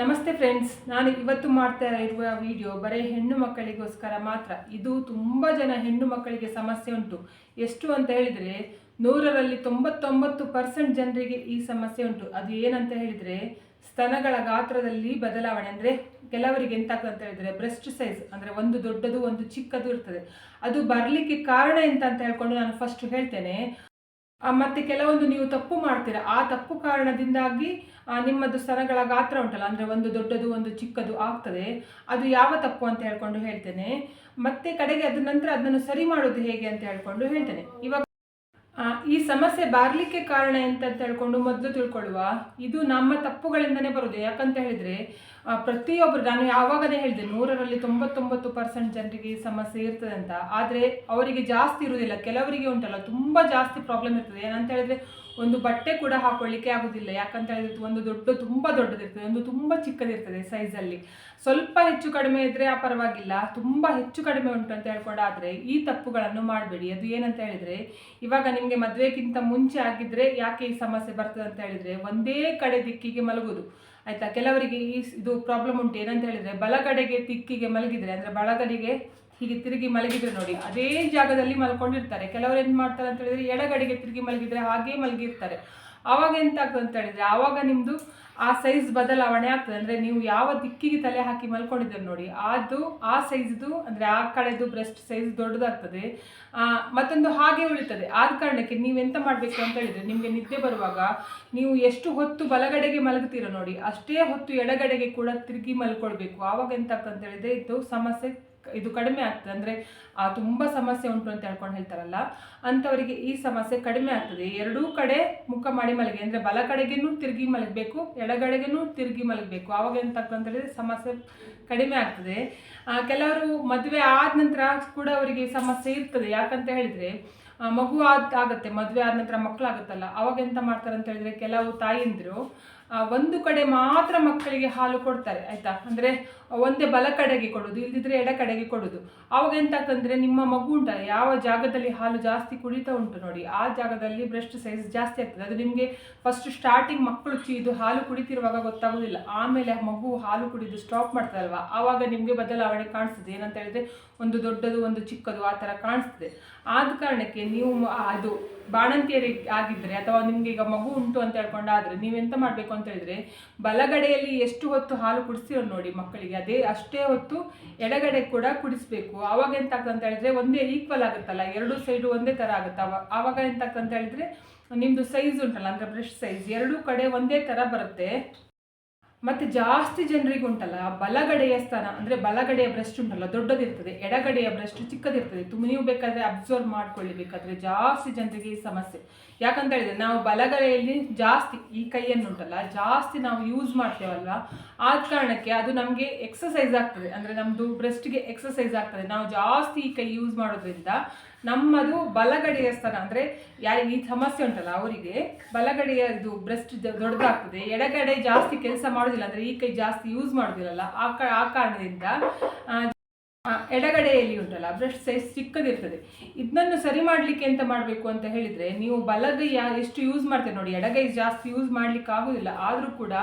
ನಮಸ್ತೆ ಫ್ರೆಂಡ್ಸ್, ನಾನು ಇವತ್ತು ಮಾಡ್ತಾ ಇರುವ ವಿಡಿಯೋ ಬರೀ ಹೆಣ್ಣು ಮಕ್ಕಳಿಗೋಸ್ಕರ ಮಾತ್ರ. ಇದು ತುಂಬ ಜನ ಹೆಣ್ಣು ಮಕ್ಕಳಿಗೆ ಸಮಸ್ಯೆ ಉಂಟು. ಎಷ್ಟು ಅಂತ ಹೇಳಿದರೆ, ನೂರರಲ್ಲಿ ತೊಂಬತ್ತೊಂಬತ್ತು ಪರ್ಸೆಂಟ್ ಜನರಿಗೆ ಈ ಸಮಸ್ಯೆ ಉಂಟು. ಅದು ಏನಂತ ಹೇಳಿದರೆ, ಸ್ತನಗಳ ಗಾತ್ರದಲ್ಲಿ ಬದಲಾವಣೆ ಅಂದರೆ ಕೆಲವರಿಗೆ ಎಂತಾಗ್ತದೆ ಅಂತ ಹೇಳಿದರೆ ಬ್ರೆಸ್ಟ್ ಸೈಜ್ ಅಂದರೆ ಒಂದು ದೊಡ್ಡದು, ಒಂದು ಚಿಕ್ಕದು ಇರ್ತದೆ. ಅದು ಬರಲಿಕ್ಕೆ ಕಾರಣ ಎಂತ ಅಂತ ಹೇಳ್ಕೊಂಡು ನಾನು ಫಸ್ಟ್ ಹೇಳ್ತೇನೆ. ಮತ್ತೆ ಕೆಲವೊಂದು ನೀವು ತಪ್ಪು ಮಾಡ್ತೀರಾ. ಆ ತಪ್ಪು ಕಾರಣದಿಂದಾಗಿ ನಿಮ್ಮದು ಸ್ತನಗಳ ಗಾತ್ರ ಉಂಟಲ್ಲ, ಅಂದರೆ ಒಂದು ದೊಡ್ಡದು, ಒಂದು ಚಿಕ್ಕದು ಆಗ್ತದೆ. ಅದು ಯಾವ ತಪ್ಪು ಅಂತ ಹೇಳ್ಕೊಂಡು ಹೇಳ್ತೇನೆ. ಮತ್ತೆ ಕಡೆಗೆ ಅದ ನಂತರ ಅದನ್ನು ಸರಿ ಮಾಡೋದು ಹೇಗೆ ಅಂತ ಹೇಳ್ಕೊಂಡು ಹೇಳ್ತೇನೆ. ಇವಾಗ ಈ ಸಮಸ್ಯೆ ಬರಲಿಕ್ಕೆ ಕಾರಣ ಎಂತ ಅಂತ ಹೇಳ್ಕೊಂಡು ಮೊದಲು ತಿಳ್ಕೊಳ್ಳುವ. ಇದು ನಮ್ಮ ತಪ್ಪುಗಳಿಂದನೇ ಬರೋದು ಯಾಕಂತ ಹೇಳಿದ್ರೆ ಪ್ರತಿಯೊಬ್ಬರು ನಾನು ಯಾವಾಗಲೇ ಹೇಳಿದೆ, ನೂರರಲ್ಲಿ ತೊಂಬತ್ತೊಂಬತ್ತು ಪರ್ಸೆಂಟ್ ಜನರಿಗೆ ಈ ಸಮಸ್ಯೆ ಇರ್ತದೆ ಅಂತ. ಆದರೆ, ಅವರಿಗೆ ಜಾಸ್ತಿ ಇರುವುದಿಲ್ಲ. ಕೆಲವರಿಗೆ ಉಂಟಲ್ಲ, ತುಂಬ ಜಾಸ್ತಿ ಪ್ರಾಬ್ಲಮ್ ಇರ್ತದೆ. ಏನಂತ ಹೇಳಿದ್ರೆ ಒಂದು ಬಟ್ಟೆ ಕೂಡ ಹಾಕೊಳ್ಳಿಕ್ಕೆ ಆಗುದಿಲ್ಲ. ಯಾಕಂತ ಹೇಳಿದ್ರೆ ಒಂದು ದೊಡ್ಡ, ತುಂಬ ದೊಡ್ಡದಿರ್ತದೆ. ಒಂದು ತುಂಬ ಚಿಕ್ಕದಿರ್ತದೆ ಅಲ್ಲಿ. ಸ್ವಲ್ಪ ಹೆಚ್ಚು ಕಡಿಮೆ ಇದ್ರೆ ಆ ಪರವಾಗಿಲ್ಲ. ತುಂಬ ಹೆಚ್ಚು ಕಡಿಮೆ ಉಂಟು ಅಂತ ಹೇಳ್ಕೊಂಡಾದ್ರೆ ಈ ತಪ್ಪುಗಳನ್ನು ಮಾಡಬೇಡಿ. ಅದು ಏನಂತ ಹೇಳಿದ್ರೆ, ಇವಾಗ ನಿಮಗೆ ಮದುವೆಗಿಂತ ಮುಂಚೆ ಆಗಿದ್ರೆ ಯಾಕೆ ಈ ಸಮಸ್ಯೆ ಬರ್ತದೆ ಅಂತ ಹೇಳಿದ್ರೆ, ಒಂದೇ ಕಡೆ ದಿಕ್ಕಿಗೆ ಮಲಗುದು ಆಯ್ತಾ? ಕೆಲವರಿಗೆ ಈ ಇದು ಪ್ರಾಬ್ಲಮ್ ಉಂಟು. ಏನಂತ ಹೇಳಿದ್ರೆ, ಬಲಗಡೆಗೆ ದಿಕ್ಕಿಗೆ ಮಲಗಿದ್ರೆ, ಅಂದ್ರೆ ಬಲಗಡೆಗೆ ಹೀಗೆ ತಿರುಗಿ ಮಲಗಿದ್ರೆ ನೋಡಿ, ಅದೇ ಜಾಗದಲ್ಲಿ ಮಲ್ಕೊಂಡಿರ್ತಾರೆ. ಕೆಲವರು ಏನು ಮಾಡ್ತಾರೆ ಅಂತ ಹೇಳಿದ್ರೆ ಎಡಗಡೆಗೆ ತಿರುಗಿ ಮಲಗಿದ್ರೆ ಹಾಗೇ ಮಲಗಿರ್ತಾರೆ. ಆವಾಗ ಎಂತ ಆಗ್ತದೆ ಅಂತ ಹೇಳಿದ್ರೆ ಆವಾಗ ನಿಮ್ಮದು ಆ ಸೈಜ್ ಬದಲಾವಣೆ ಆಗ್ತದೆ. ಅಂದರೆ ನೀವು ಯಾವ ದಿಕ್ಕಿಗೆ ತಲೆ ಹಾಕಿ ಮಲ್ಕೊಂಡಿದ್ದೀರಿ ನೋಡಿ, ಅದು ಆ ಸೈಜ್ದು ಅಂದರೆ ಆ ಕಡೆದು ಬ್ರೆಸ್ಟ್ ಸೈಜ್ ದೊಡ್ಡದಾಗ್ತದೆ. ಮತ್ತೊಂದು ಹಾಗೆ ಉಳಿತದೆ. ಆದ ಕಾರಣಕ್ಕೆ ನೀವು ಎಂತ ಮಾಡಬೇಕು ಅಂತ ಹೇಳಿದ್ರೆ, ನಿಮಗೆ ನಿದ್ದೆ ಬರುವಾಗ ನೀವು ಎಷ್ಟು ಹೊತ್ತು ಬಲಗಡೆಗೆ ಮಲಗ್ತೀರೋ ನೋಡಿ, ಅಷ್ಟೇ ಹೊತ್ತು ಎಡಗಡೆಗೆ ಕೂಡ ತಿರುಗಿ ಮಲ್ಕೊಳ್ಬೇಕು. ಆವಾಗ ಎಂತ ಆಗ್ತದೆ ಅಂತ ಹೇಳಿದ್ರೆ, ಇದು ಸಮಸ್ಯೆ ಇದು ಕಡಿಮೆ ಆಗ್ತದೆ. ಅಂದರೆ ಆ ತುಂಬ ಸಮಸ್ಯೆ ಉಂಟು ಅಂತ ಹೇಳ್ಕೊಂಡು ಹೇಳ್ತಾರಲ್ಲ, ಅಂಥವರಿಗೆ ಈ ಸಮಸ್ಯೆ ಕಡಿಮೆ ಆಗ್ತದೆ. ಎರಡೂ ಕಡೆ ಮುಖ ಮಾಡಿ ಮಲಗಿ, ಅಂದರೆ ಬಲ ಕಡೆಗೇನು ತಿರುಗಿ ಮಲಗಬೇಕು, ಎಡಗಡೆಗೇನು ತಿರುಗಿ ಮಲಗಬೇಕು. ಆವಾಗ ಎಂತ ಹೇಳಿದ್ರೆ ಸಮಸ್ಯೆ ಕಡಿಮೆ ಆಗ್ತದೆ. ಕೆಲವರು ಮದುವೆ ಆದ ನಂತರ ಕೂಡ ಅವರಿಗೆ ಸಮಸ್ಯೆ ಇರ್ತದೆ. ಯಾಕಂತ ಹೇಳಿದರೆ ಮಗು ಆದ ಆಗತ್ತೆ, ಮದುವೆ ಆದ ನಂತರ ಮಕ್ಕಳಾಗುತ್ತಲ್ಲ ಅವಾಗ ಎಂತ ಮಾಡ್ತಾರೆ ಅಂತ ಹೇಳಿದ್ರೆ, ಕೆಲವು ತಾಯಂದಿರು ಒಂದು ಕಡೆ ಮಾತ್ರ ಮಕ್ಕಳಿಗೆ ಹಾಲು ಕೊಡ್ತಾರೆ, ಆಯಿತಾ? ಅಂದ್ರೆ ಒಂದೇ ಬಲ ಕಡೆಗೆ ಕೊಡೋದು, ಇಲ್ದಿದ್ರೆ ಎಡ ಕಡೆಗೆ ಕೊಡೋದು. ಅವಾಗ ಎಂತ ಆಗ್ತಂದ್ರೆ ನಿಮ್ಮ ಮಗು ಉಂಟ ಯಾವ ಜಾಗದಲ್ಲಿ ಹಾಲು ಜಾಸ್ತಿ ಕುಡಿತಾ ಉಂಟು ನೋಡಿ, ಆ ಜಾಗದಲ್ಲಿ ಬ್ರೆಸ್ಟ್ ಸೈಜ್ ಜಾಸ್ತಿ ಆಗ್ತದೆ. ಅದು ನಿಮಗೆ ಫಸ್ಟ್ ಸ್ಟಾರ್ಟಿಂಗ್ ಮಕ್ಕಳು ಚೀದು ಹಾಲು ಕುಡಿತಿರುವಾಗ ಗೊತ್ತಾಗೋದಿಲ್ಲ. ಆಮೇಲೆ ಮಗು ಹಾಲು ಕುಡಿದು ಸ್ಟಾಪ್ ಮಾಡ್ತಾರಲ್ವಾ ಆವಾಗ ನಿಮಗೆ ಬದಲಾವಣೆ ಕಾಣಿಸ್ತದೆ. ಏನಂತ ಹೇಳಿದ್ರೆ, ಒಂದು ದೊಡ್ಡದು, ಒಂದು ಚಿಕ್ಕದು ಆ ಥರ ಕಾಣಿಸ್ತದೆ. ಆದ ಕಾರಣಕ್ಕೆ ನೀವು ಅದು ಬಾಣಂತಿಯರಿ ಆಗಿದ್ದರೆ ಅಥವಾ ನಿಮಗೆ ಈಗ ಮಗು ಉಂಟು ಅಂತ ಹೇಳ್ಕೊಂಡಾದರೆ ನೀವೆಂತ ಮಾಡಬೇಕು ಅಂತ ಹೇಳಿದ್ರೆ, ಬಲಗಡೆಯಲ್ಲಿ ಎಷ್ಟು ಹೊತ್ತು ಹಾಲು ಕುಡಿಸ್ತೀರೋ ನೋಡಿ ಮಕ್ಕಳಿಗೆ ಅದೇ ಅಷ್ಟೇ ಹೊತ್ತು ಎಡಗಡೆ ಕೂಡ ಕುಡಿಸ್ಬೇಕು. ಆವಾಗ ಅಂತ ಹೇಳಿದ್ರೆ ಒಂದೇ ಈಕ್ವಲ್ ಆಗುತ್ತಲ್ಲ, ಎರಡು ಸೈಡು ಒಂದೇ ಥರ ಆಗುತ್ತೆ? ಆವಾಗ ಅಂತ ಹೇಳಿದ್ರೆ ನಿಮ್ಮದು ಸೈಜ್ ಉಂಟಲ್ಲ, ಅಂದರೆ ಬ್ರಷ್ ಸೈಜ್ ಎರಡೂ ಕಡೆ ಒಂದೇ ಥರ ಬರುತ್ತೆ. ಮತ್ತೆ ಜಾಸ್ತಿ ಜನರಿಗೆ ಉಂಟಲ್ಲ ಬಲಗಡೆಯ ಸ್ಥಾನ, ಅಂದ್ರೆ ಬಲಗಡೆಯ ಬ್ರೆಸ್ಟ್ ಉಂಟಲ್ಲ, ದೊಡ್ಡದಿರ್ತದೆ, ಎಡಗಡೆಯ ಬ್ರೆಸ್ಟ್ ಚಿಕ್ಕದಿರ್ತದೆ ತುಂಬ ನೀವು ಬೇಕಾದ್ರೆ ಅಬ್ಸರ್ವ್ ಮಾಡ್ಕೊಳ್ಳಿ, ಬೇಕಾದ್ರೆ ಜಾಸ್ತಿ ಜನರಿಗೆ ಈ ಸಮಸ್ಯೆ. ಯಾಕಂತ ಹೇಳಿದ್ರೆ, ನಾವು ಬಲಗಡೆಯಲ್ಲಿ ಜಾಸ್ತಿ, ಈ ಕೈಯನ್ನು ಉಂಟಲ್ಲ ಜಾಸ್ತಿ ನಾವು ಯೂಸ್ ಮಾಡ್ತೇವಲ್ಲ ಆದ ಕಾರಣಕ್ಕೆ ಅದು ನಮಗೆ ಎಕ್ಸಸೈಸ್ ಆಗ್ತದೆ. ಅಂದ್ರೆ ನಮ್ಮದು ಬ್ರೆಸ್ಟ್ಗೆ ಎಕ್ಸಸೈಸ್ ಆಗ್ತದೆ. ನಾವು ಜಾಸ್ತಿ ಈ ಕೈ ಯೂಸ್ ಮಾಡೋದ್ರಿಂದ ನಮ್ಮದು ಬಲಗಡೆಯ ಸ್ಥಾನ ಅಂದರೆ ಯಾರಿಗೆ ಈ ಸಮಸ್ಯೆ ಉಂಟಲ್ಲ ಅವರಿಗೆ ಬಲಗಡೆಯ ಇದು ಬ್ರೆಸ್ಟ್ ದೊಡ್ಡದಾಗ್ತದೆ, ಎಡಗಡೆ ಜಾಸ್ತಿ ಕೆಲಸ ಮಾಡೋದಿಲ್ಲ ಅಂದರೆ ಈ ಕೈ ಜಾಸ್ತಿ ಯೂಸ್ ಮಾಡೋದಿಲ್ಲಲ್ಲ, ಆ ಆ ಕಾರಣದಿಂದ ಎಡಗಡೆಯಲ್ಲಿ ಉಂಟಲ್ಲ ಬ್ರಷ್ ಸೈಜ್ ಚಿಕ್ಕದಿರ್ತದೆ. ಇದನ್ನು ಸರಿ ಮಾಡಲಿಕ್ಕೆ ಎಂತ ಮಾಡಬೇಕು ಅಂತ ಹೇಳಿದರೆ, ನೀವು ಬಲಗೈ ಎಷ್ಟು ಯೂಸ್ ಮಾಡ್ತೀರಿ ನೋಡಿ, ಎಡಗೈ ಜಾಸ್ತಿ ಯೂಸ್ ಮಾಡ್ಲಿಕ್ಕೆ ಆಗೋದಿಲ್ಲ. ಆದರೂ ಕೂಡ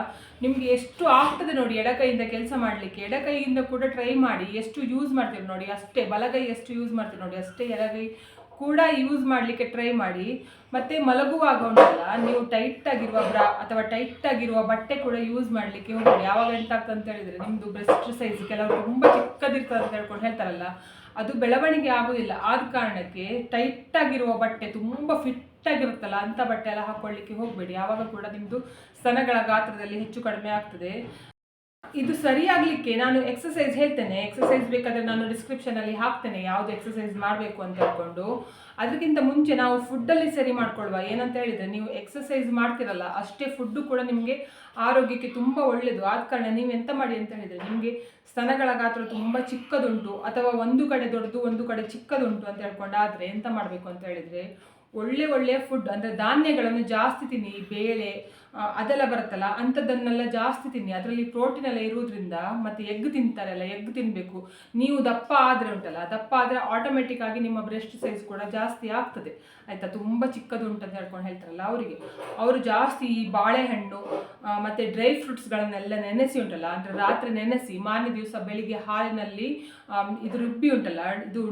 ನಿಮಗೆ ಎಷ್ಟು ಆಗ್ತದೆ ನೋಡಿ, ಎಡಗೈಯಿಂದ ಕೆಲಸ ಮಾಡಲಿಕ್ಕೆ. ಎಡಗೈಯಿಂದ ಕೂಡ ಟ್ರೈ ಮಾಡಿ, ಎಷ್ಟು ಯೂಸ್ ಮಾಡ್ತೀರಿ ನೋಡಿ, ಅಷ್ಟೇ, ಬಲಗೈ ಎಷ್ಟು ಯೂಸ್ ಮಾಡ್ತೀರಿ ನೋಡಿ, ಅಷ್ಟೇ ಎಡಗೈ ಕೂಡ ಯೂಸ್ ಮಾಡಲಿಕ್ಕೆ ಟ್ರೈ ಮಾಡಿ, ಮತ್ತೆ ಮಲಗುವಾಗ ಉಂಟಲ್ಲ ನೀವು ಟೈಟ್ ಆಗಿರುವ ಬ್ರಾ ಅಥವಾ ಟೈಟ್ ಆಗಿರುವ ಬಟ್ಟೆ ಕೂಡ ಯೂಸ್ ಮಾಡಲಿಕ್ಕೆ ಹೋಗಬೇಡಿ. ಯಾವಾಗ ಎಂತ ಆಗ್ತದೆ ಅಂತ ಹೇಳಿದ್ರೆ ನಿಮ್ಮದು ಬ್ರೆಸ್ಟ್ ಸೈಜ್ ಕೆಲವರು ತುಂಬ ಚಿಕ್ಕದಿರ್ತದೆ ಅಂತ ಹೇಳ್ಕೊಂಡು ಹೇಳ್ತಾರಲ್ಲ, ಅದು ಬೆಳವಣಿಗೆ ಆಗೋದಿಲ್ಲ. ಆದ ಕಾರಣಕ್ಕೆ ಟೈಟ್ ಆಗಿರುವ ಬಟ್ಟೆ ತುಂಬ ಫಿಟ್ ಆಗಿರುತ್ತಲ್ಲ ಅಂಥ ಬಟ್ಟೆ ಎಲ್ಲ ಹಾಕೊಳ್ಳಿಕ್ಕೆ ಹೋಗಬೇಡಿ. ಯಾವಾಗ ಕೂಡ ನಿಮ್ಮದು ಸ್ತನಗಳ ಗಾತ್ರದಲ್ಲಿ ಹೆಚ್ಚು ಕಡಿಮೆ ಆಗ್ತದೆ. ಇದು ಸರಿಯಾಗಲಿಕ್ಕೆ ನಾನು ಎಕ್ಸಸೈಸ್ ಹೇಳ್ತೇನೆ. ಎಕ್ಸಸೈಸ್ ಬೇಕಾದರೆ ನಾನು ಡಿಸ್ಕ್ರಿಪ್ಷನಲ್ಲಿ ಹಾಕ್ತೇನೆ ಯಾವುದು ಎಕ್ಸಸೈಸ್ ಮಾಡಬೇಕು ಅಂತ ಹೇಳ್ಕೊಂಡು. ಅದಕ್ಕಿಂತ ಮುಂಚೆ ನಾವು ಫುಡ್ಡಲ್ಲಿ ಸರಿ ಮಾಡ್ಕೊಳ್ಳುವ. ಏನಂತ ಹೇಳಿದರೆ ನೀವು ಎಕ್ಸಸೈಸ್ ಮಾಡ್ತಿರಲ್ಲ, ಅಷ್ಟೇ ಫುಡ್ಡು ಕೂಡ ನಿಮಗೆ ಆರೋಗ್ಯಕ್ಕೆ ತುಂಬ ಒಳ್ಳೆಯದು ಆದ ಕಾರಣ ನೀವು ಎಂತ ಮಾಡಿ ಅಂತ ಹೇಳಿದರೆ ನಿಮಗೆ ಸ್ತನಗಳ ಗಾತ್ರ ತುಂಬ ಚಿಕ್ಕದುಂಟು, ಅಥವಾ ಒಂದು ಕಡೆ ದೊಡ್ಡದು, ಒಂದು ಕಡೆ ಚಿಕ್ಕದುಂಟು ಅಂತ ಹೇಳ್ಕೊಂಡಾದರೆ ಎಂತ ಮಾಡಬೇಕು ಅಂತ ಹೇಳಿದರೆ ಒಳ್ಳೆ ಒಳ್ಳೆಯ ಫುಡ್ ಅಂದರೆ ಧಾನ್ಯಗಳನ್ನು ಜಾಸ್ತಿ ತಿನ್ನಿ, ಬೇಳೆ ಅದೆಲ್ಲ ಬರುತ್ತಲ್ಲ, ಅಂಥದ್ದನ್ನೆಲ್ಲ ಜಾಸ್ತಿ ತಿನ್ನಿ. ಅದರಲ್ಲಿ ಪ್ರೋಟೀನ್ ಎಲ್ಲ ಇರೋದ್ರಿಂದ ಮತ್ತು ಎಗ್ ತಿಂತಾರಲ್ಲ ಎಗ್ ತಿನ್ನಬೇಕು ನೀವು ದಪ್ಪ ಆದರೆ ಉಂಟಲ್ಲ, ದಪ್ಪ ಆದರೆ ಆಟೋಮೆಟಿಕ್ ಆಗಿ ನಿಮ್ಮ ಬ್ರೆಸ್ಟ್ ಸೈಜ್ ಕೂಡ ಜಾಸ್ತಿ ಆಗ್ತದೆ. ಆಯಿತಾ? ತುಂಬ ಚಿಕ್ಕದು ಉಂಟಂತ ಹೇಳ್ಕೊಂಡು ಹೇಳ್ತಾರಲ್ಲ ಅವರಿಗೆ. ಅವರು ಜಾಸ್ತಿ ಈ ಬಾಳೆಹಣ್ಣು ಮತ್ತೆ ಡ್ರೈ ಫ್ರೂಟ್ಸ್ಗಳನ್ನೆಲ್ಲ ನೆನೆಸಿ ಉಂಟಲ್ಲ, ಅಂದರೆ ರಾತ್ರಿ ನೆನೆಸಿ, ಮಾರನೇ ದಿವಸ ಬೆಳಿಗ್ಗೆ ಹಾಲಿನಲ್ಲಿ ಇದು ರುಬ್ಬಿ ಉಂಟಲ್ಲ, ಇದು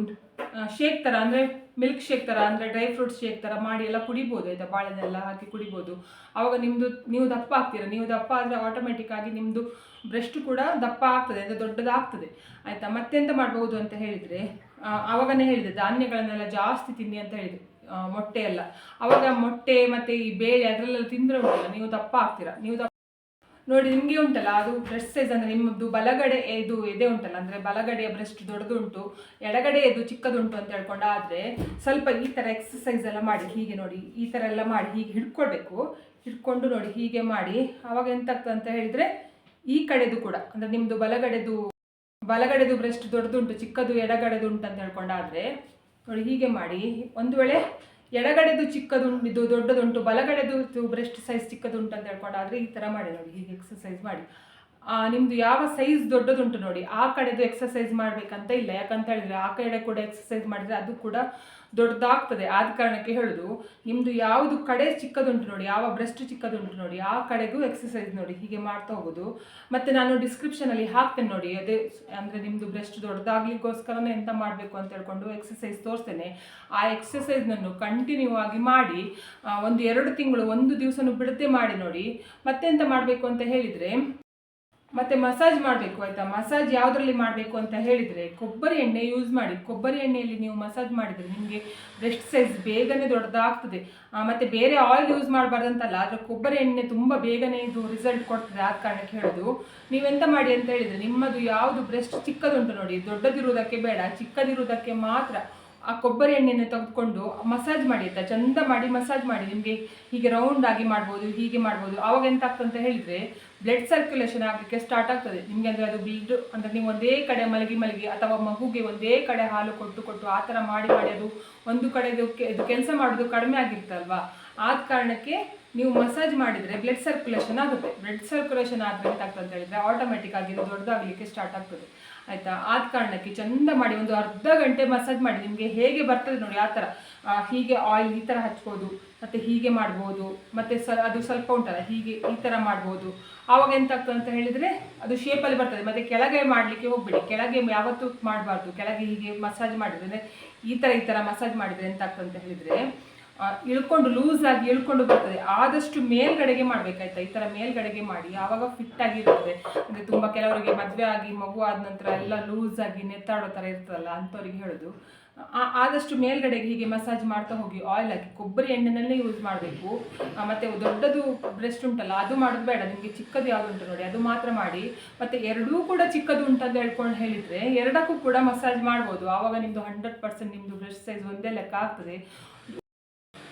ಶೇಕ್ ಥರ ಅಂದರೆ ಮಿಲ್ಕ್ ಶೇಕ್ ಥರ ಅಂದರೆ ಡ್ರೈ ಫ್ರೂಟ್ಸ್ ಶೇಕ್ ಥರ ಮಾಡಿ ಎಲ್ಲ ಕುಡಿಬೋದು, ಆಯಿತಾ? ಬಾಳೆನೆಲ್ಲ ಹಾಕಿ ಕುಡಿಬೋದು. ಆವಾಗ ನಿಮ್ಮದು ನೀವು ದಪ್ಪ ಆಗ್ತೀರಾ? ನೀವು ದಪ್ಪ ಆದರೆ ಆಟೋಮೆಟಿಕ್ ಆಗಿ ನಿಮ್ಮದು ಬ್ರೆಸ್ಟ್ ಕೂಡ ದಪ್ಪ ಆಗ್ತದೆ, ಅಂದರೆ ದೊಡ್ಡದಾಗ್ತದೆ, ಆಯಿತಾ? ಮತ್ತೆಂತ ಮಾಡಬಹುದು ಅಂತ ಹೇಳಿದರೆ ಆವಾಗನೇ ಹೇಳಿದೆ, ಧಾನ್ಯಗಳನ್ನೆಲ್ಲ ಜಾಸ್ತಿ ತಿನ್ನಿ ಅಂತ ಹೇಳಿದೆ ಮೊಟ್ಟೆ ಎಲ್ಲ. ಅವಾಗ ಮೊಟ್ಟೆ ಮತ್ತು ಈ ಬೇಳೆ ಅದರಲ್ಲೆಲ್ಲ ತಿಂದ್ರೆ ಉಂಟಲ್ಲ, ನೀವು ದಪ್ಪ ಆಗ್ತೀರಾ? ನೀವು ನೋಡಿ, ನಿಮಗೆ ಉಂಟಲ್ಲ, ಅದು ಬ್ರೆಸ್ಟ್ ಸೈಜ್ ಅಂದರೆ ನಿಮ್ಮದು ಬಲಗಡೆ ಇದು ಎದೆ ಉಂಟಲ್ಲ, ಅಂದರೆ ಬಲಗಡೆಯ ಬ್ರೆಸ್ಟ್ ದೊಡ್ಡದುಂಟು ಎಡಗಡೆ ಇದು ಚಿಕ್ಕದುಂಟು ಅಂತ ಹೇಳ್ಕೊಂಡು ಆದರೆ ಸ್ವಲ್ಪ ಈ ಥರ ಎಕ್ಸಸೈಸ್ ಎಲ್ಲ ಮಾಡಿ, ಹೀಗೆ ನೋಡಿ, ಈ ಥರ ಎಲ್ಲ ಮಾಡಿ ಹೀಗೆ ಹಿಡ್ಕೊಳ್ಬೇಕು. ಹಿಡ್ಕೊಂಡು ನೋಡಿ, ಹೀಗೆ ಮಾಡಿ. ಆವಾಗ ಎಂತಾಗ್ತದೆ ಅಂತ ಹೇಳಿದರೆ, ಈ ಕಡೆದು ಕೂಡ, ಅಂದರೆ ನಿಮ್ಮದು ಬಲಗಡೆದು ಬಲಗಡೆದು ಬ್ರೆಸ್ಟ್ ದೊಡ್ಡದುಂಟು, ಚಿಕ್ಕದು ಎಡಗಡೆದು ಉಂಟು ಅಂತ ಹೇಳ್ಕೊಂಡಾದರೆ ನೋಡಿ, ಹೀಗೆ ಮಾಡಿ. ಒಂದು ವೇಳೆ ಎಡಗಡೆದು ಚಿಕ್ಕದು, ಇದು ದೊಡ್ಡದುಂಟು, ಬಲಗಡೆದು ಬ್ರೆಸ್ಟ್ ಸೈಜ್ ಚಿಕ್ಕದುಂಟು ಅಂತ ಹೇಳ್ಕೊಂಡಾದ್ರೆ ಈ ಥರ ಮಾಡಿ ನೋಡಿ, ಹೀಗೆ ಎಕ್ಸಸೈಸ್ ಮಾಡಿ. ನಿಮ್ಮದು ಯಾವ ಸೈಜ್ ದೊಡ್ಡದುಂಟು ನೋಡಿ, ಆ ಕಡೆದು ಎಕ್ಸಸೈಸ್ ಮಾಡಬೇಕಂತ ಇಲ್ಲ. ಯಾಕಂತ ಹೇಳಿದ್ರೆ, ಆ ಕಡೆ ಕೂಡ ಎಕ್ಸಸೈಸ್ ಮಾಡಿದರೆ ಅದು ಕೂಡ ದೊಡ್ಡದಾಗ್ತದೆ. ಆದ ಕಾರಣಕ್ಕೆ ಹೇಳುದು ನಿಮ್ಮದು ಯಾವುದು ಕಡೆ ಚಿಕ್ಕದುಂಟು ನೋಡಿ, ಯಾವ ಬ್ರೆಸ್ಟ್ ಚಿಕ್ಕದುಂಟು ನೋಡಿ, ಆ ಕಡೆಗೂ ಎಕ್ಸಸೈಸ್ ನೋಡಿ, ಹೀಗೆ ಮಾಡ್ತಾ ಹೋಗೋದು. ಮತ್ತೆ ನಾನು ಡಿಸ್ಕ್ರಿಪ್ಷನಲ್ಲಿ ಹಾಕ್ತೇನೆ ನೋಡಿ, ಅದೇ ಅಂದ್ರೆ ನಿಮ್ಮದು ಬ್ರೆಸ್ಟ್ ದೊಡ್ಡದಾಗ್ಲಿಕ್ಕೋಸ್ಕರನೇ ಎಂತ ಮಾಡಬೇಕು ಅಂತ ಹೇಳ್ಕೊಂಡು ಎಕ್ಸಸೈಸ್ ತೋರಿಸ್ತೇನೆ. ಆ ಎಕ್ಸಸೈಸ್ನನ್ನು ಕಂಟಿನ್ಯೂ ಆಗಿ ಮಾಡಿ ಒಂದು ಎರಡು ತಿಂಗಳು, ಒಂದು ದಿವಸನೂ ಬಿಡದೆ ಮಾಡಿ ನೋಡಿ, ಮತ್ತೆಂತ ಮಾಡಬೇಕು ಅಂತ ಹೇಳಿದ್ರೆ ಮತ್ತೆ ಮಸಾಜ್ ಮಾಡಬೇಕು ಆಯ್ತಾ? ಮಸಾಜ್ ಯಾವುದರಲ್ಲಿ ಮಾಡಬೇಕು ಅಂತ ಹೇಳಿದರೆ ಕೊಬ್ಬರಿ ಎಣ್ಣೆ ಯೂಸ್ ಮಾಡಿ. ಕೊಬ್ಬರಿ ಎಣ್ಣೆಯಲ್ಲಿ ನೀವು ಮಸಾಜ್ ಮಾಡಿದರೆ ನಿಮಗೆ ಬ್ರೆಸ್ಟ್ ಸೈಜ್ ಬೇಗನೆ ದೊಡ್ಡದಾಗ್ತದೆ. ಮತ್ತೆ ಬೇರೆ ಆಯಿಲ್ ಯೂಸ್ ಮಾಡಬಾರ್ದಂತಲ್ಲ, ಆದರೆ ಕೊಬ್ಬರಿ ಎಣ್ಣೆ ತುಂಬ ಬೇಗನೆ ಇದು ರಿಸಲ್ಟ್ ಕೊಡ್ತದೆ ಆ ಕಾರಣಕ್ಕೆ ಹೇಳೋದು. ನೀವೆಂತ ಮಾಡಿ ಅಂತ ಹೇಳಿದರೆ ನಿಮ್ಮದು ಯಾವುದು ಬ್ರೆಸ್ಟ್ ಚಿಕ್ಕದುಂಟು ನೋಡಿ, ದೊಡ್ಡದಿರುವುದಕ್ಕೆ ಬೇಡ, ಚಿಕ್ಕದಿರುವುದಕ್ಕೆ ಮಾತ್ರ ಆ ಕೊಬ್ಬರಿ ಎಣ್ಣೆನ ತೆಗೆದುಕೊಂಡು ಮಸಾಜ್ ಮಾಡಿ ಆಯ್ತಾ? ಚಂದ ಮಾಡಿ ಮಸಾಜ್ ಮಾಡಿ. ನಿಮಗೆ ಹೀಗೆ ರೌಂಡ್ ಆಗಿ ಮಾಡ್ಬೋದು, ಹೀಗೆ ಮಾಡ್ಬೋದು. ಆವಾಗ ಎಂತ ಆಗ್ತದೆ ಅಂತ ಹೇಳಿದರೆ ಬ್ಲಡ್ ಸರ್ಕ್ಯುಲೇಷನ್ ಆಗಲಿಕ್ಕೆ ಸ್ಟಾರ್ಟ್ ಆಗ್ತದೆ. ನಿಮಗೆ ಅಂದರೆ ಅದು ಬಿಲ್ಡ್ ಅಂದರೆ ನೀವು ಒಂದೇ ಕಡೆ ಮಲಗಿ ಮಲಗಿ ಅಥವಾ ಮಗುಗೆ ಒಂದೇ ಕಡೆ ಹಾಲು ಕೊಟ್ಟು ಕೊಟ್ಟು ಆ ಥರ ಮಾಡಿ ಮಾಡಿ ಅದು ಒಂದು ಕಡೆದು ಕೆ- ಇದು ಕೆಲಸ ಮಾಡೋದು ಕಡಿಮೆ ಆಗಿರ್ತಲ್ವಾ? ಆದ ಕಾರಣಕ್ಕೆ ನೀವು ಮಸಾಜ್ ಮಾಡಿದರೆ ಬ್ಲಡ್ ಸರ್ಕ್ಯುಲೇಷನ್ ಆಗುತ್ತೆ. ಬ್ಲಡ್ ಸರ್ಕ್ಯುಲೇಷನ್ ಆದರೆ ಅಂತ ಹೇಳಿದ್ರೆ ಆಟೋಮೆಟಿಕ್ ಆಗಿ ದೊಡ್ಡದಾಗಲಿಕ್ಕೆ ಸ್ಟಾರ್ಟ್ ಆಗ್ತದೆ. ಆಯಿತಾ? ಆದ ಕಾರಣಕ್ಕೆ ಚಂದ ಮಾಡಿ ಒಂದು ಅರ್ಧ ಗಂಟೆ ಮಸಾಜ್ ಮಾಡಿ, ನಿಮಗೆ ಹೇಗೆ ಬರ್ತದೆ ನೋಡಿ, ಆ ಥರ. ಹೀಗೆ ಆಯಿಲ್ ಈ ಥರ ಹಚ್ಬೋದು, ಮತ್ತು ಹೀಗೆ ಮಾಡ್ಬೋದು, ಮತ್ತು ಸ ಅದು ಸ್ವಲ್ಪ ಉಂಟಲ್ಲ, ಹೀಗೆ ಈ ಥರ ಮಾಡ್ಬೋದು. ಆವಾಗ ಎಂತಾಗ್ತದೆ ಅಂತ ಹೇಳಿದರೆ ಅದು ಶೇಪಲ್ಲಿ ಬರ್ತದೆ. ಮತ್ತು ಕೆಳಗೆ ಮಾಡಲಿಕ್ಕೆ ಹೋಗ್ಬೇಡಿ. ಕೆಳಗೆ ಯಾವತ್ತೂ ಮಾಡಬಾರ್ದು. ಕೆಳಗೆ ಹೀಗೆ ಮಸಾಜ್ ಮಾಡಿದ್ರೆ ಈ ಥರ ಈ ಥರ ಮಸಾಜ್ ಮಾಡಿದರೆ ಎಂತ ಆಗ್ತದೆ ಅಂತ ಹೇಳಿದರೆ ಇಳ್ಕೊಂಡು ಲೂಸ್ ಆಗಿ ಇಳ್ಕೊಂಡು ಬರ್ತದೆ. ಆದಷ್ಟು ಮೇಲ್ಗಡೆಗೆ ಮಾಡ್ಬೇಕಾಯ್ತಾ? ಈ ತರ ಮೇಲ್ಗಡೆಗೆ ಮಾಡಿ. ಆವಾಗ ಫಿಟ್ ಆಗಿರ್ತದೆ ಅಂದ್ರೆ ತುಂಬಾ ಕೆಲವರಿಗೆ ಮದ್ವೆ ಆಗಿ, ಮಗು ಆದ ನಂತರ ಎಲ್ಲ ಲೂಸ್ ಆಗಿ ನೆತ್ತಾಡೋ ತರ ಇರ್ತದಲ್ಲ ಅಂಥವ್ರಿಗೆ ಹೇಳೋದು. ಆದಷ್ಟು ಮೇಲ್ಗಡೆಗೆ ಹೀಗೆ ಮಸಾಜ್ ಮಾಡ್ತಾ ಹೋಗಿ ಆಯಿಲ್ ಹಾಕಿ, ಕೊಬ್ಬರಿ ಎಣ್ಣೆನಲ್ಲೇ ಯೂಸ್ ಮಾಡಬೇಕು. ಮತ್ತೆ ದೊಡ್ಡದು ಬ್ರೆಸ್ಟ್ ಉಂಟಲ್ಲ, ಅದು ಮಾಡೋದು ಬೇಡ. ನಿಮಗೆ ಚಿಕ್ಕದು ಯಾವ್ದು ಉಂಟು ನೋಡಿ, ಅದು ಮಾತ್ರ ಮಾಡಿ. ಮತ್ತೆ ಎರಡೂ ಕೂಡ ಚಿಕ್ಕದು ಅಂತ ಹೇಳ್ಕೊಂಡು ಹೇಳಿದ್ರೆ ಎರಡಕ್ಕೂ ಕೂಡ ಮಸಾಜ್ ಮಾಡ್ಬೋದು. ಆವಾಗ ನಿಮ್ದು ಹಂಡ್ರೆಡ್ ಪರ್ಸೆಂಟ್ ನಿಮ್ದು ಬ್ರೆಸ್ಟ್ ಸೈಜ್ ಒಂದೇ ಲೆಕ್ಕ ಆಗ್ತದೆ.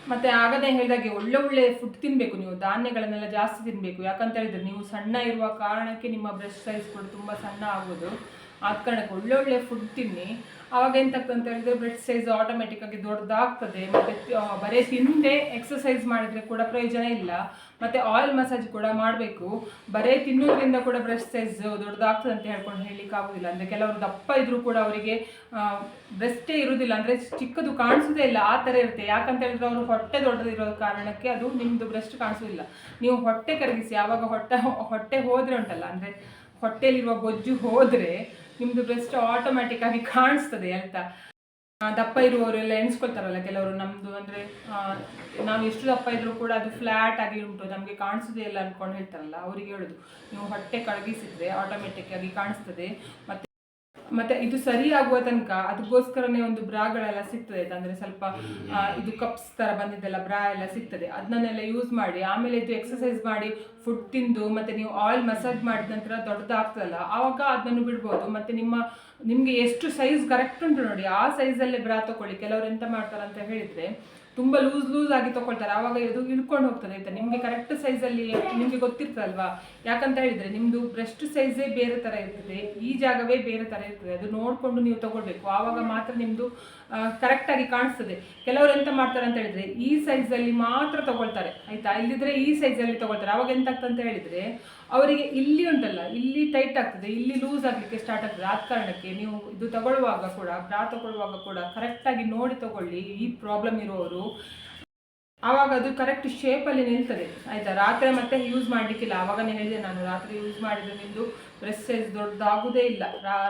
ಮತ್ತೆ ಆಗದೇ ಹೇಳಿದಾಗೆ ಒಳ್ಳೆ ಒಳ್ಳೆ ಫುಡ್ ತಿನ್ನಬೇಕು ನೀವು, ಧಾನ್ಯಗಳನ್ನೆಲ್ಲ ಜಾಸ್ತಿ ತಿನ್ನಬೇಕು ಯಾಕಂತ ಹೇಳಿದ್ರೆ ನೀವು ಸಣ್ಣ ಇರುವ ಕಾರಣಕ್ಕೆ ನಿಮ್ಮ ಬ್ರೆಸ್ಟ್ ಸೈಜ್ ಕೂಡ ತುಂಬ ಸಣ್ಣ ಆಗೋದು ಆದ ಕಾರಣಕ್ಕೆ ಒಳ್ಳೊಳ್ಳೆ ಒಳ್ಳೆ ಫುಡ್ ತಿನ್ನಿ ಆವಾಗ ಎಂತಕ್ಕಂತ ಹೇಳಿದ್ರೆ ಬ್ಲಡ್ ಸೈಜ್ ಆಟೋಮೆಟಿಕ್ಕಾಗಿ ದೊಡ್ಡದಾಗ್ತದೆ ಮತ್ತೆ ಬರೀ ತಿಂದೆ ಎಕ್ಸಸೈಸ್ ಮಾಡಿದರೆ ಕೂಡ ಪ್ರಯೋಜನ ಇಲ್ಲ. ಮತ್ತೆ ಆಯಿಲ್ ಮಸಾಜ್ ಕೂಡ ಮಾಡಬೇಕು. ಬರೇ ತಿನ್ನೋದ್ರಿಂದ ಕೂಡ ಬ್ರೆಸ್ಟ್ ಸೈಜ್ ದೊಡ್ಡದಾಗ್ತದೆ ಅಂತ ಹೇಳ್ಕೊಂಡು ಹೇಳಿಕ್ಕೆ ಆಗೋದಿಲ್ಲ. ಅಂದರೆ ಕೆಲವರು ದಪ್ಪ ಇದ್ದರೂ ಕೂಡ ಅವರಿಗೆ ಬ್ರೆಸ್ಟೇ ಇರುವುದಿಲ್ಲ ಅಂದರೆ ಚಿಕ್ಕದು ಕಾಣಿಸೋದೇ ಇಲ್ಲ. ಆ ಥರ ಇರುತ್ತೆ. ಯಾಕಂತ ಹೇಳಿದ್ರೆ ಅವರು ಹೊಟ್ಟೆ ದೊಡ್ಡದಿರೋ ಕಾರಣಕ್ಕೆ ಅದು ನಿಮ್ಮದು ಬ್ರೆಸ್ಟ್ ಕಾಣಿಸೋದಿಲ್ಲ. ನೀವು ಹೊಟ್ಟೆ ಕರಗಿಸಿ ಯಾವಾಗ ಹೊಟ್ಟೆ ಹೊಟ್ಟೆ ಹೋದರೆ ಉಂಟಲ್ಲ. ಅಂದರೆ ಹೊಟ್ಟೆಯಲ್ಲಿರುವ ಬೊಜ್ಜು ಹೋದರೆ ನಿಮ್ಮದು ಬೆಸ್ಟ್ ಆಟೋಮ್ಯಾಟಿಕ್ ಆಗಿ ಕಾಣಿಸ್ತದೆ ಅಂತ. ದಪ್ಪ ಇರುವವರೆಲ್ಲ ಎಣಿಸ್ಕೊಳ್ತಾರಲ್ಲ ಕೆಲವರು, ನಮ್ದು ಅಂದ್ರೆ ನಾವು ಎಷ್ಟು ದಪ್ಪ ಇದ್ರೂ ಕೂಡ ಅದು ಫ್ಲ್ಯಾಟ್ ಆಗಿ ಉಂಟು, ನಮಗೆ ಕಾಣಿಸೋದೇ ಇಲ್ಲ ಅನ್ಕೊಂಡು ಹೇಳ್ತಾರಲ್ಲ, ಅವರಿಗೆ ಹೇಳುದು. ನೀವು ಹೊಟ್ಟೆ ಕಳಗಿಸಿದ್ರೆ ಆಟೋಮೆಟಿಕ್ ಆಗಿ ಕಾಣಿಸ್ತದೆ, ಮತ್ತು ಮತ್ತೆ ಇದು ಸರಿ ಆಗುವ ತನಕ ಅದಕ್ಕೋಸ್ಕರನೇ ಒಂದು ಬ್ರಾಗಳೆಲ್ಲ ಸಿಗ್ತದೆ ಅಂದ್ರೆ ಸ್ವಲ್ಪ ಇದು ಕಪ್ಸ್ ತರ ಬಂದಿದ್ದೆಲ್ಲ ಬ್ರಾ ಎಲ್ಲ ಸಿಗ್ತದೆ. ಅದನ್ನೆಲ್ಲ ಯೂಸ್ ಮಾಡಿ, ಆಮೇಲೆ ಇದು ಎಕ್ಸಸೈಸ್ ಮಾಡಿ ಫುಡ್ ತಿಂದು, ಮತ್ತೆ ನೀವು ಆಯಿಲ್ ಮಸಾಜ್ ಮಾಡಿದ ನಂತರ ದೊಡ್ಡದಾಗ್ತದಲ್ಲ, ಆವಾಗ ಅದನ್ನು ಬಿಡ್ಬೋದು. ಮತ್ತೆ ನಿಮ್ಮ, ನಿಮಗೆ ಎಷ್ಟು ಸೈಜ್ ಕರೆಕ್ಟ್ ಉಂಟು ನೋಡಿ, ಆ ಸೈಜಲ್ಲೇ ಬ್ರಾ ತಗೊಳ್ಳಿ ಕೆಲವರು ಎಂತ ಮಾಡ್ತಾರೆ ಹೇಳಿದ್ರೆ ತುಂಬ ಲೂಸ್ ಲೂಸ್ ಆಗಿ ತಗೊಳ್ತಾರೆ. ಆವಾಗ ಇದು ಇಳ್ಕೊಂಡು ಹೋಗ್ತದೆ, ಆಯ್ತಾ? ನಿಮಗೆ ಕರೆಕ್ಟ್ ಸೈಜಲ್ಲಿ ನಿಮಗೆ ಗೊತ್ತಿರ್ತದಲ್ವಾ? ಯಾಕಂತ ಹೇಳಿದ್ರೆ ನಿಮ್ಮದು ಬ್ರೆಸ್ಟ್ ಸೈಜೇ ಬೇರೆ ಥರ ಇರ್ತದೆ, ಈ ಜಾಗವೇ ಬೇರೆ ಥರ ಇರ್ತದೆ. ಅದು ನೋಡಿಕೊಂಡು ನೀವು ತಗೊಳ್ಬೇಕು. ಆವಾಗ ಮಾತ್ರ ನಿಮ್ಮದು ಕರೆಕ್ಟಾಗಿ ಕಾಣಿಸ್ತದೆ. ಕೆಲವರು ಎಂತ ಮಾಡ್ತಾರೆ ಅಂತ ಹೇಳಿದ್ರೆ, ಈ ಸೈಜಲ್ಲಿ ಮಾತ್ರ ತಗೊಳ್ತಾರೆ. ಆಯಿತಾ? ಇಲ್ಲಿದ್ರೆ ಈ ಸೈಜಲ್ಲಿ ತಗೊಳ್ತಾರೆ. ಅವಾಗ ಎಂತ ಆಗ್ತದೆ ಅಂತ ಹೇಳಿದ್ರೆ, ಅವರಿಗೆ ಇಲ್ಲಿ ಉಂಟಲ್ಲ, ಇಲ್ಲಿ ಟೈಟ್ ಆಗ್ತದೆ, ಇಲ್ಲಿ ಲೂಸ್ ಆಗಲಿಕ್ಕೆ ಸ್ಟಾರ್ಟ್ ಆಗ್ತದೆ. ಆದ ಕಾರಣಕ್ಕೆ ನೀವು ಇದು ತಗೊಳ್ಳುವಾಗ ಕೂಡ ಬ್ರಾ ತಗೊಳ್ಳುವಾಗ ಕೂಡ ಕರೆಕ್ಟಾಗಿ ನೋಡಿ ತಗೊಳ್ಳಿ ಈ ಪ್ರಾಬ್ಲಮ್ ಇರುವವರು ಆವಾಗ ಅದು ಕರೆಕ್ಟ್ ಶೇಪಲ್ಲಿ ನಿಲ್ತದೆ. ಆಯಿತಾ? ರಾತ್ರಿ ಮತ್ತೆ ಯೂಸ್ ಮಾಡಲಿಕ್ಕಿಲ್ಲ. ಅವಾಗನೇ ಹೇಳಿದೆ ನಾನು ರಾತ್ರಿ ಯೂಸ್ ಮಾಡಿದ್ರೆ ನಿಮ್ಮದು ಬ್ರೆಸ್ ಸೈಜ್ ದೊಡ್ಡದಾಗುವುದೇ ಇಲ್ಲ.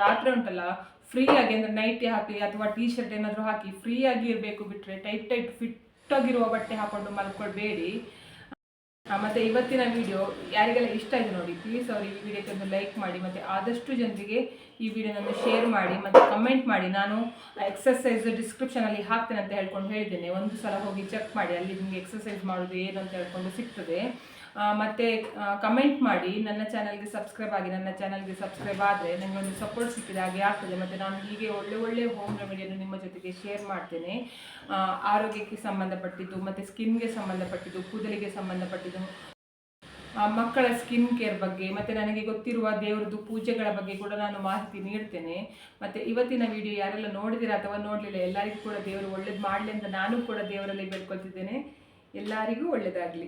ರಾತ್ರಿ ಉಂಟಲ್ಲ ಫ್ರೀ ಆಗಿ ಅಂದರೆ ನೈಟಿ ಹಾಕಿ ಅಥವಾ ಟೀ ಶರ್ಟ್ ಏನಾದರೂ ಹಾಕಿ ಫ್ರೀ ಆಗಿ ಇರಬೇಕು ಬಿಟ್ಟರೆ ಟೈಟ್ ಟೈಟ್ ಫಿಟ್ ಆಗಿರುವ ಬಟ್ಟೆ ಹಾಕೊಂಡು ಮಲ್ಕೊಳ್ಬೇಡಿ. ಮತ್ತೆ ಇವತ್ತಿನ ವಿಡಿಯೋ ಯಾರಿಗೆಲ್ಲ ಇಷ್ಟ ಆಯ್ತು ನೋಡಿ ಪ್ಲೀಸ್ ಅವರು ಈ ವಿಡಿಯೋಕ್ಕೆ ಒಂದು ಲೈಕ್ ಮಾಡಿ, ಮತ್ತು ಆದಷ್ಟು ಜನರಿಗೆ ಈ ವಿಡಿಯೋನನ್ನು ಶೇರ್ ಮಾಡಿ, ಮತ್ತು ಕಮೆಂಟ್ ಮಾಡಿ. ನಾನು ಎಕ್ಸಸೈಸ್ ಡಿಸ್ಕ್ರಿಪ್ಷನಲ್ಲಿ ಹಾಕ್ತೇನೆ ಅಂತ ಹೇಳ್ಕೊಂಡು ಹೇಳಿದ್ದೇನೆ. ಒಂದು ಸಲ ಹೋಗಿ ಚೆಕ್ ಮಾಡಿ, ಅಲ್ಲಿ ನಿಮಗೆ ಎಕ್ಸಸೈಸ್ ಮಾಡೋದು ಏನು ಅಂತ ಹೇಳ್ಕೊಂಡು ಸಿಗ್ತದೆ. ಮತ್ತೆ ಕಮೆಂಟ್ ಮಾಡಿ. ನನ್ನ ಚಾನಲ್ಗೆ ಸಬ್ಸ್ಕ್ರೈಬ್ ಆಗಿ, ನನ್ನ ಚಾನಲ್ಗೆ ಸಬ್ಸ್ಕ್ರೈಬ್ ಆದರೆ ನನಗೆ ಒಂದು ಸಪೋರ್ಟ್ ಸಿಕ್ಕಿದೆ ಹಾಗೆ ಆಗ್ತದೆ. ಮತ್ತು ನಾನು ಹೀಗೆ ಒಳ್ಳೆ ಒಳ್ಳೆ ಹೋಮ್ ರೆಮಿಡಿಯನ್ನು ನಿಮ್ಮ ಜೊತೆಗೆ ಶೇರ್ ಮಾಡ್ತೇನೆ. ಆರೋಗ್ಯಕ್ಕೆ ಸಂಬಂಧಪಟ್ಟಿದ್ದು, ಮತ್ತು ಸ್ಕಿನ್ಗೆ ಸಂಬಂಧಪಟ್ಟಿದ್ದು, ಕೂದಲಿಗೆ ಸಂಬಂಧಪಟ್ಟಿದ್ದು ಮಕ್ಕಳ ಸ್ಕಿನ್ ಕೇರ್ ಬಗ್ಗೆ, ಮತ್ತು ನನಗೆ ಗೊತ್ತಿರುವ ದೇವರದ್ದು ಪೂಜೆಗಳ ಬಗ್ಗೆ ಕೂಡ ನಾನು ಮಾಹಿತಿ ನೀಡ್ತೇನೆ. ಮತ್ತು ಇವತ್ತಿನ ವಿಡಿಯೋ ಯಾರೆಲ್ಲ ನೋಡಿದಿರ ಅಥವಾ ನೋಡಲಿಲ್ಲ, ಎಲ್ಲರಿಗೂ ಕೂಡ ದೇವರು ಒಳ್ಳೇದು ಮಾಡಲಿ ಅಂತ ನಾನು ಕೂಡ ದೇವರಲ್ಲಿ ಬೇಡ್ಕೊಳ್ತಿದ್ದೇನೆ. ಎಲ್ಲರಿಗೂ ಒಳ್ಳೆಯದಾಗಲಿ